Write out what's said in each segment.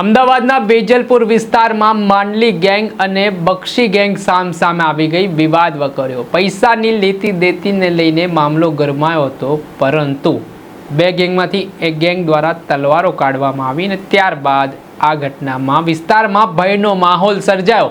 અમદાવાદના બેજલપુર વિસ્તારમાં માંડલી ગેંગ અને બક્ષી ગેંગ સામ સામે આવી ગઈ વિવાદ વકર્યો. પૈસાની લેતી દેતીને લઈને મામલો ગરમાયો હતો, પરંતુ બે ગેંગમાંથી એક ગેંગ દ્વારા તલવારો કાઢવામાં આવી અને ત્યારબાદ આ ઘટનામાં વિસ્તારમાં ભયનો માહોલ સર્જાયો.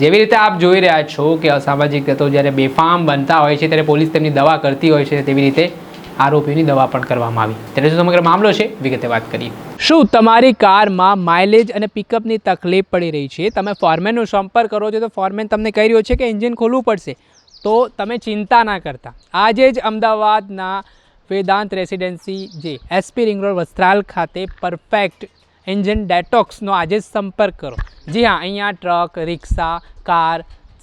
જેવી રીતે આપ જોઈ રહ્યા છો કે અસામાજિક તત્વો જ્યારે બેફામ બનતા હોય છે, ત્યારે પોલીસ તેમની દવા કરતી હોય છે, તેવી રીતે આરોપીઓની દવા પણ કરવામાં આવી. ત્યારે શું સમગ્ર મામલો છે, વિગતે વાત કરીએ. શું તમારી કારમાં માઇલેજ અને પિકઅપની તકલીફ પડી રહી છે? તમે ફોરમેનનો સંપર્ક કરો છો તો ફોરમેન તમને કહી રહ્યો છે કે એન્જિન ખોલવું પડશે. તો તમે ચિંતા ના કરતા. આજે જ અમદાવાદના વેદાંત રેસિડેન્સી જે એસપી રિંગ રોડ વસ્ત્રાલ ખાતે પરફેક્ટ એન્જિન ડેટોક્સનો આજે જ સંપર્ક કરો. જી હા, અહીંયા ટ્રક રિક્ષા કાર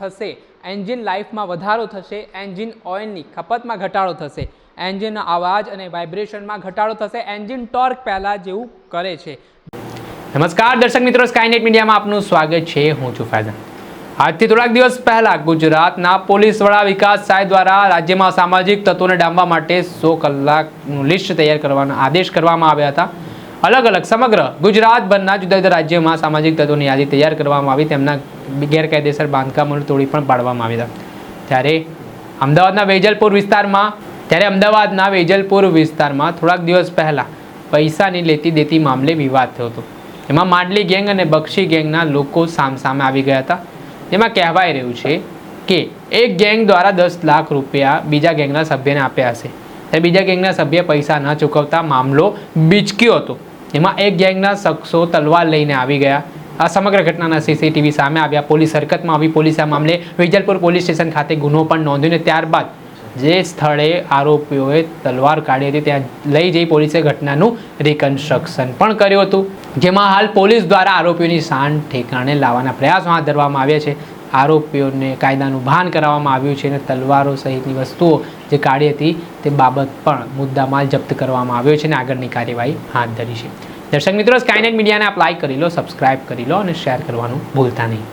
થશે. એન્જિન લાઈફમાં વધારો થશે. એન્જિન ઓઇલની ખપતમાં ઘટાડો થશે. એન્જિનના અવાજ અને વાઇબ્રેશનમાં ઘટાડો થશે. એન્જિન ટોર્ક પહેલાં જેવું કરે છે. નમસ્કાર, દર્શક મિત્રો, સ્કાયનેટ મીડિયામાં આપનું સ્વાગત છે. હું છું ફૈઝન આજથી થોડાક દિવસ પહેલા ગુજરાતના પોલીસ વડા વિકાસ સાય દ્વારા રાજ્યમાં સામાજિક તત્વોને ડામવા માટે સો કલાકનું લિસ્ટ તૈયાર કરવાના આદેશ કરવામાં આવ્યા હતા. અલગ અલગ સમગ્ર ગુજરાતભરના જુદા જુદા રાજ્યોમાં સામાજિક તત્વોની યાદી તૈયાર કરવામાં આવી. તેમના ગેરકાયદેસર બાંધકામોને તોડી પણ પાડવામાં આવ્યા ત્યારે અમદાવાદના વેજલપુર વિસ્તારમાં, ત્યારે અમદાવાદના વેજલપુર વિસ્તારમાં થોડાક દિવસ પહેલાં પૈસાની લેતી દેતી મામલે વિવાદ થયો હતો. એમાં માંડલી ગેંગ અને બક્ષી ગેંગના લોકો સામસામે આવી ગયા હતા. એમાં કહેવાય રહ્યું છે કે એક ગેંગ દ્વારા દસ લાખ રૂપિયા બીજા ગેંગના સભ્યને આપ્યા હશે. ત્યારે બીજા ગેંગના સભ્ય પૈસા ન ચૂકવતા મામલો બીચક્યો હતો. એમાં એક ગેંગના શખ્સો તલવાર લઈને આવી ગયા. આ સમગ્ર ઘટનાના સીસીટીવી સામે આવ્યા. પોલીસ હરકતમાં આવી. પોલીસ આ મામલે વિજલપુર પોલીસ સ્ટેશન ખાતે ગુનો પણ નોંધ્યો ત્યારબાદ જે સ્થળે આરોપીઓએ તલવાર કાઢી હતી, ત્યાં લઈ જઈ પોલીસે ઘટનાનું રિકન્સ્ટ્રક્શન પણ કર્યું હતું. જેમાં હાલ પોલીસ દ્વારા આરોપીઓની શાન ઠેકાણે લાવવાના પ્રયાસો હાથ ધરવામાં આવ્યા છે. આરોપીઓને કાયદાનું ભાન કરાવવામાં આવ્યું છે અને તલવારો સહિતની વસ્તુઓ જે કાઢી હતી તે બાબત પણ મુદ્દામાલ જપ્ત કરવામાં આવ્યો છે અને આગળની કાર્યવાહી હાથ ધરી છે. દર્શક મિત્રો સ્કાયનેટ મીડિયાને આપ લાઇક કરી લો સબસ્ક્રાઇબ કરી લો અને શેર કરવાનું ભૂલતા નહીં.